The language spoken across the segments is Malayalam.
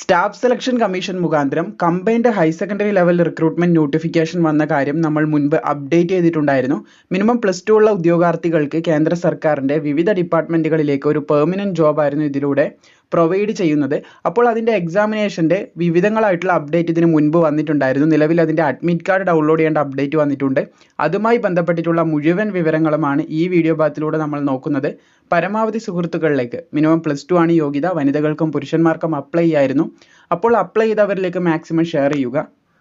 സ്റ്റാഫ് സെലക്ഷൻ കമ്മീഷൻ മുഖാന്തരം combined higher secondary level recruitment notification വന്ന കാര്യം നമ്മൾ മുൻപ് അപ്ഡേറ്റ് ചെയ്തിട്ടുണ്ടായിരുന്നു. മിനിമം പ്ലസ് ടു ഉള്ള ഉദ്യോഗാർത്ഥികൾക്ക് കേന്ദ്ര സർക്കാരിന്റെ വിവിധ ഡിപ്പാർട്ട്മെന്റുകളിലേക്ക് ഒരു പെർമനന്റ് ജോബായിരുന്നു ഇതിലൂടെ. പ്രൊവൈഡ് ചെയ്യുന്നത്. അപ്പോൾ അതിന്റെ എക്സാമിനേഷന്റെ വിവിധങ്ങളായിട്ടുള്ള അപ്ഡേറ്റ് ഇതിന് മുൻപ് വന്നിട്ടുണ്ടായിരുന്നു. നിലവിൽ അതിന്റെ അഡ്മിറ്റ് കാർഡ് ഡൗൺലോഡ് ചെയ്യേണ്ട അപ്ഡേറ്റ് വന്നിട്ടുണ്ട്. അതുമായി ബന്ധപ്പെട്ടിട്ടുള്ള മുഴുവൻ വിവരങ്ങളുമാണ് ഈ വീഡിയോ ഭാഗത്തിലൂടെ നമ്മൾ നോക്കുന്നത്. പരമാവധി സുഹൃത്തുക്കളിലേക്ക് മിനിമം പ്ലസ് ടു ആണ് യോഗ്യത. വനിതകൾക്കും പുരുഷന്മാർക്കും അപ്ലൈ ചെയ്യായിരുന്നു. അപ്പോൾ അപ്ലൈ ചെയ്തവരിലേക്ക് മാക്സിമം ഷെയർ ചെയ്യുക.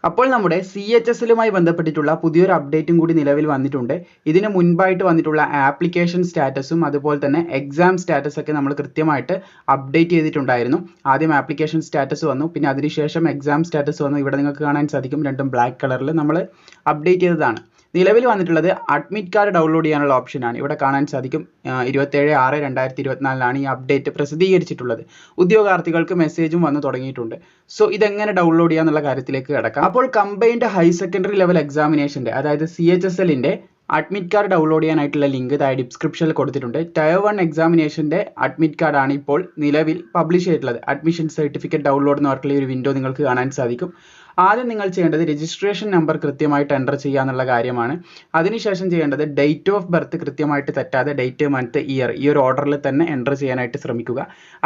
അപ്പോൾ നമ്മുടെ സി എച്ച് എസിലുമായി ബന്ധപ്പെട്ടിട്ടുള്ള പുതിയൊരു അപ്ഡേറ്റും കൂടി നിലവിൽ വന്നിട്ടുണ്ട്. ഇതിന് മുൻപായിട്ട് വന്നിട്ടുള്ള ആപ്ലിക്കേഷൻ സ്റ്റാറ്റസും അതുപോലെ തന്നെ എക്സാം സ്റ്റാറ്റസ് ഒക്കെ നമ്മൾ കൃത്യമായിട്ട് അപ്ഡേറ്റ് ചെയ്തിട്ടുണ്ടായിരുന്നു. ആദ്യം ആപ്ലിക്കേഷൻ സ്റ്റാറ്റസ് വന്നു പിന്നെ അതിനുശേഷം എക്സാം സ്റ്റാറ്റസ് വന്നു. ഇവിടെ നിങ്ങൾക്ക് കാണാൻ സാധിക്കും രണ്ടും ബ്ലാക്ക് കളറിൽ നമ്മൾ അപ്ഡേറ്റ് ചെയ്തതാണ്. നിലവിൽ വന്നിട്ടുള്ളത് അഡ്മിറ്റ് കാർഡ് ഡൗൺലോഡ് ചെയ്യാനുള്ള ഓപ്ഷനാണ് ഇവിടെ കാണാൻ സാധിക്കും. ഇരുപത്തേഴ് ആറ് രണ്ടായിരത്തി ഇരുപത്തിനാലിനാണ് ഈ അപ്ഡേറ്റ് പ്രസിദ്ധീകരിച്ചിട്ടുള്ളത്. ഉദ്യോഗാർത്ഥികൾക്ക് മെസ്സേജും വന്നു തുടങ്ങിയിട്ടുണ്ട്. സോ ഇതെങ്ങനെ ഡൗൺലോഡ് ചെയ്യാന്നുള്ള കാര്യത്തിലേക്ക് കിടക്കാം. അപ്പോൾ കമ്പൈൻഡ് ഹൈ സെക്കൻഡറി ലെവൽ എക്സാമിനേഷന്റെ അതായത് സി എച്ച് എസ് എല്ലിന്റെ അഡ്മിറ്റ് കാർഡ് ഡൗൺലോഡ് ചെയ്യാനായിട്ടുള്ള ലിങ്ക് താഴെ ഡിസ്ക്രിപ്ഷനിൽ കൊടുത്തിട്ടുണ്ട്. ടയർ വൺ എക്സാമിനേഷന്റെ അഡ്മിറ്റ് കാർഡാണ് ഇപ്പോൾ നിലവിൽ പബ്ലിഷ് ചെയ്തിട്ടുള്ളത്. അഡ്മിഷൻ സർട്ടിഫിക്കറ്റ് ഡൗൺലോഡ് എന്ന് പറഞ്ഞിട്ടുള്ള ഒരു വിൻഡോ നിങ്ങൾക്ക് കാണാൻ സാധിക്കും. ആദ്യം നിങ്ങൾ ചെയ്യേണ്ടത് രജിസ്ട്രേഷൻ നമ്പർ കൃത്യമായിട്ട് എന്റർ ചെയ്യുക എന്നുള്ള കാര്യമാണ്. അതിനുശേഷം ചെയ്യേണ്ടത് ഡേറ്റ് ഓഫ് ബർത്ത് കൃത്യമായിട്ട് തെറ്റാതെ ഡേറ്റ് മന്ത് ഇയർ ഈ ഒരു ഓർഡറിൽ തന്നെ എന്റർ ചെയ്യാനായിട്ട് ശ്രമിക്കുക.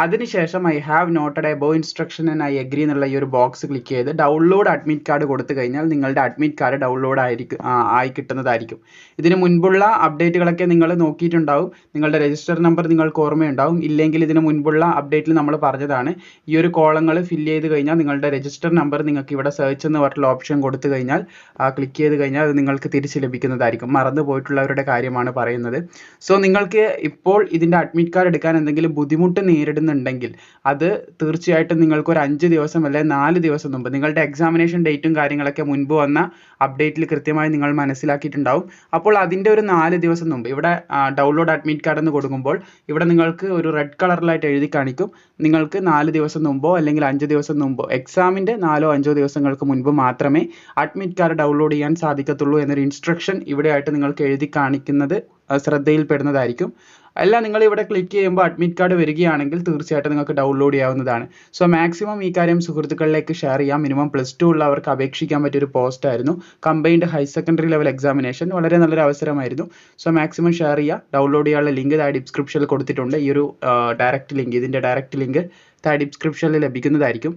അതിനുശേഷം I have noted above instruction and I agree എന്നുള്ള ഈ ഒരു ബോക്സ് ക്ലിക്ക് ചെയ്ത് ഡൗൺലോഡ് അഡ്മിറ്റ് കാർഡ് കൊടുത്തു കഴിഞ്ഞാൽ നിങ്ങളുടെ അഡ്മിറ്റ് കാർഡ് ഡൗൺലോഡ് ആയിരിക്കും ആയി കിട്ടുന്നതായിരിക്കും. ഇതിന് മുൻപുള്ള അപ്ഡേറ്റുകളൊക്കെ നിങ്ങൾ നോക്കിയിട്ടുണ്ടാവും. നിങ്ങളുടെ രജിസ്റ്റർ നമ്പർ നിങ്ങൾക്ക് ഓർമ്മയുണ്ടാവും. ഇല്ലെങ്കിൽ ഇതിന് മുൻപുള്ള അപ്ഡേറ്റിൽ നമ്മൾ പറഞ്ഞതാണ്. ഈ ഒരു കോളങ്ങൾ ഫില്ല് ചെയ്ത് കഴിഞ്ഞാൽ നിങ്ങളുടെ രജിസ്റ്റർ നമ്പർ നിങ്ങൾക്ക് ഇവിടെ സെർച്ച് എന്ന് പറഞ്ഞിട്ടുള്ള ഓപ്ഷൻ കൊടുത്തു കഴിഞ്ഞാൽ ആ ക്ലിക്ക് ചെയ്ത് കഴിഞ്ഞാൽ അത് നിങ്ങൾക്ക് തിരിച്ച് ലഭിക്കുന്നതായിരിക്കും. മറന്നു പോയിട്ടുള്ളവരുടെ കാര്യമാണ് പറയുന്നത്. സോ നിങ്ങൾക്ക് ഇപ്പോൾ ഇതിന്റെ അഡ്മിറ്റ് കാർഡ് എടുക്കാൻ എന്തെങ്കിലും ബുദ്ധിമുട്ട് നേരിടുന്നുണ്ടെങ്കിൽ അത് തീർച്ചയായിട്ടും നിങ്ങൾക്ക് ഒരു അഞ്ച് ദിവസം അല്ലെങ്കിൽ നാല് ദിവസം മുമ്പ് നിങ്ങളുടെ എക്സാമിനേഷൻ ഡേറ്റും കാര്യങ്ങളൊക്കെ മുൻപ് വന്ന അപ്ഡേറ്റിൽ കൃത്യമായി നിങ്ങൾ മനസ്സിലാക്കിയിട്ടുണ്ടാവും. അപ്പോൾ അതിന്റെ ഒരു നാല് ദിവസം മുമ്പ് ഇവിടെ ഡൗൺലോഡ് അഡ്മിറ്റ് കാർഡ് എന്ന് കൊടുക്കുമ്പോൾ ഇവിടെ നിങ്ങൾക്ക് ഒരു റെഡ് കളറിലായിട്ട് എഴുതി കാണിക്കും. നിങ്ങൾക്ക് നാല് ദിവസം മുമ്പോ അല്ലെങ്കിൽ അഞ്ച് ദിവസം മുമ്പോ എക്സാമിന്റെ നാലോ അഞ്ചോ ദിവസങ്ങൾക്ക് മുൻപ് മാത്രമേ അഡ്മിറ്റ് കാർഡ് ഡൗൺലോഡ് ചെയ്യാൻ സാധിക്കത്തുള്ളൂ എന്നൊരു ഇൻസ്ട്രക്ഷൻ ഇവിടെയായിട്ട് നിങ്ങൾക്ക് എഴുതി കാണിക്കുന്നത് ശ്രദ്ധയിൽപ്പെടുന്നതായിരിക്കും. അല്ല നിങ്ങൾ ഇവിടെ ക്ലിക്ക് ചെയ്യുമ്പോൾ അഡ്മിറ്റ് കാർഡ് വരികയാണെങ്കിൽ തീർച്ചയായിട്ടും നിങ്ങൾക്ക് ഡൗൺലോഡ് ചെയ്യാവുന്നതാണ്. സോ മാക്സിമം ഈ കാര്യം സുഹൃത്തുക്കളിലേക്ക് ഷെയർ ചെയ്യാം. മിനിമം പ്ലസ് ടു ഉള്ളവർക്ക് അപേക്ഷിക്കാൻ പറ്റിയ ഒരു പോസ്റ്റ് ആയിരുന്നു. Combined higher secondary level examination വളരെ നല്ലൊരു അവസരമായിരുന്നു. സോ മാക്സിമം ഷെയർ ചെയ്യുക. ഡൗൺലോഡ് ചെയ്യാനുള്ള ലിങ്ക് താഴെ ഡിസ്ക്രിപ്ഷനിൽ കൊടുത്തിട്ടുണ്ട്. ഈ ഒരു ഡയറക്റ്റ് ലിങ്ക് ഇതിന്റെ ഡയറക്റ്റ് ലിങ്ക് താഴെ ഡിസ്ക്രിപ്ഷനിൽ ലഭിക്കുന്നതായിരിക്കും.